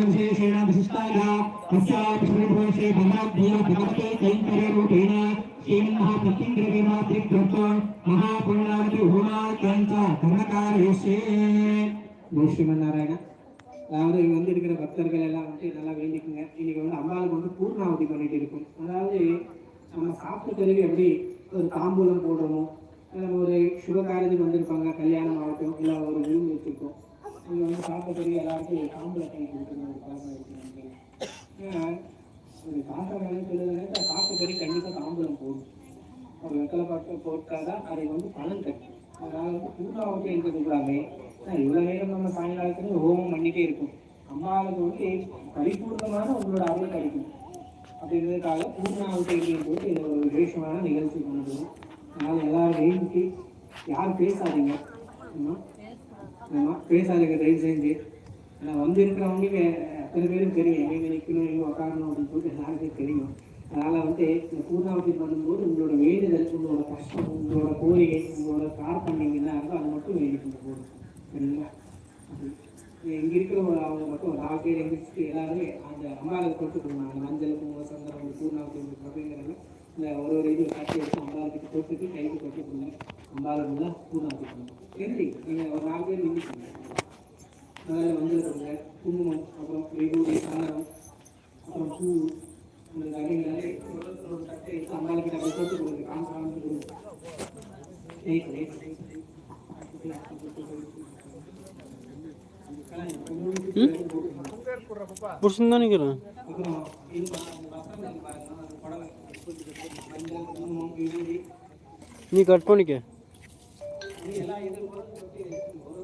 विशेषेण विशिष्टाया तस्यापि श्रीभूषे ब्रह्माद्येन भगवते कैङ्कर्यरूपेण श्रीमन्महाप्रत्यङ्गिरविमातृभ्यो महापुण्यावति भूमाख्यञ्च கர்மகாரேஷே ஸ்ரீமன்னாராயண அதாவது இங்க வந்து இருக்கிற பக்தர்கள் எல்லாம் வந்து நல்லா வேண்டிக்குங்க இன்னைக்கு வந்து அம்பாளுக்கு வந்து பூர்ணாவதி பண்ணிட்டு இருக்கும் அதாவது நம்ம சாப்பிட்ட பிறகு எப்படி ஒரு தாம்பூலம் போடுறோமோ நம்ம ஒரு சுபகாரியத்துக்கு வந்திருப்பாங்க கல்யாணம் ஆகட்டும் இல்லை ஒரு விருந்து வச்சிருக்கோம் நீங்கள் வந்து சாப்பிட்ட கறி எல்லாருக்கும் ஒரு தாம்பூலம் கை கொடுக்கணும் ஒரு பழக்கம் இருக்கு ஏன்னா ஒரு சாப்பிட்றாங்கன்னு சொல்லுறது கண்டிப்பாக தாம்பூலம் போடும் ஒரு வெக்கலை பார்த்து போட்டாதான் அதை வந்து பலன் கிடைக்கும். அதனால் வந்து பூர்ணாவதி இருக்கிறதுக்காகவே இவ்வளோ நேரம் நம்ம சாயங்காலத்துலேயும் ஹோமம் பண்ணிகிட்டே இருக்கும். அம்மாவுக்கு வந்து பரிபூர்ணமான உங்களோட அருள் கிடைக்கும். அப்படிங்கிறதுக்காக பூர்ணாவத்தை போது இது ஒரு விசேஷமான நிகழ்ச்சி பண்ணுறோம் அதனால் எல்லாரும் எழுந்துட்டு யாரும் பேசாதீங்க. பேசாதுங்க தயவு செஞ்சு நான் வந்து இருக்கிறவங்க அத்தனை பேரும் தெரியும் எங்கே நிற்கணும் எங்கே உட்காரணும் அப்படின்னு சொல்லிட்டு எல்லாருக்கும் தெரியும் அதனால் வந்து இந்த பூர்ணாவதி பண்ணும்போது உங்களோட வேண்டுதல் உங்களோட கஷ்டம் உங்களோட கோரிக்கை உங்களோட பிரார்த்தனைங்க என்ன இருக்கோ அதை மட்டும் வேண்டிக்கொண்டு போதும் சரிங்களா இங்கே இருக்கிற ஒரு அவங்க மட்டும் ஒரு ஆள் பேர் எந்திரிச்சு எல்லாருமே அந்த அம்பாளுக்கு கொடுத்து கொடுங்க மஞ்சள் குங்குமம் சந்தனம் பூர்ணாவதி அப்படிங்கிறத இந்த ஒரு ஒரு இது கட்டி எடுத்து அம்பாளுக்கு தொட்டுட்டு கைக்கு தொட்டு கொடுங்க அம்பாளுக்கு பூர்ணாவதி கொடுங்க சரி நீங்க ஒரு நாலு பேர் நின்றுக்கோங்க அதில் கொடுங்க குங்குமம் அப்புறம் விபூதி சந்தனம் அப்புறம் பூ இந்த நகைகளை ஒரு தட்டை போட்டு கொடுங்க. காமிச்சு கொடுங்க ரைட் ரைட் புருஷன் தானே அந்த நீ கட் பண்ணிக்க. எல்லாம் எதிர்கொண்டு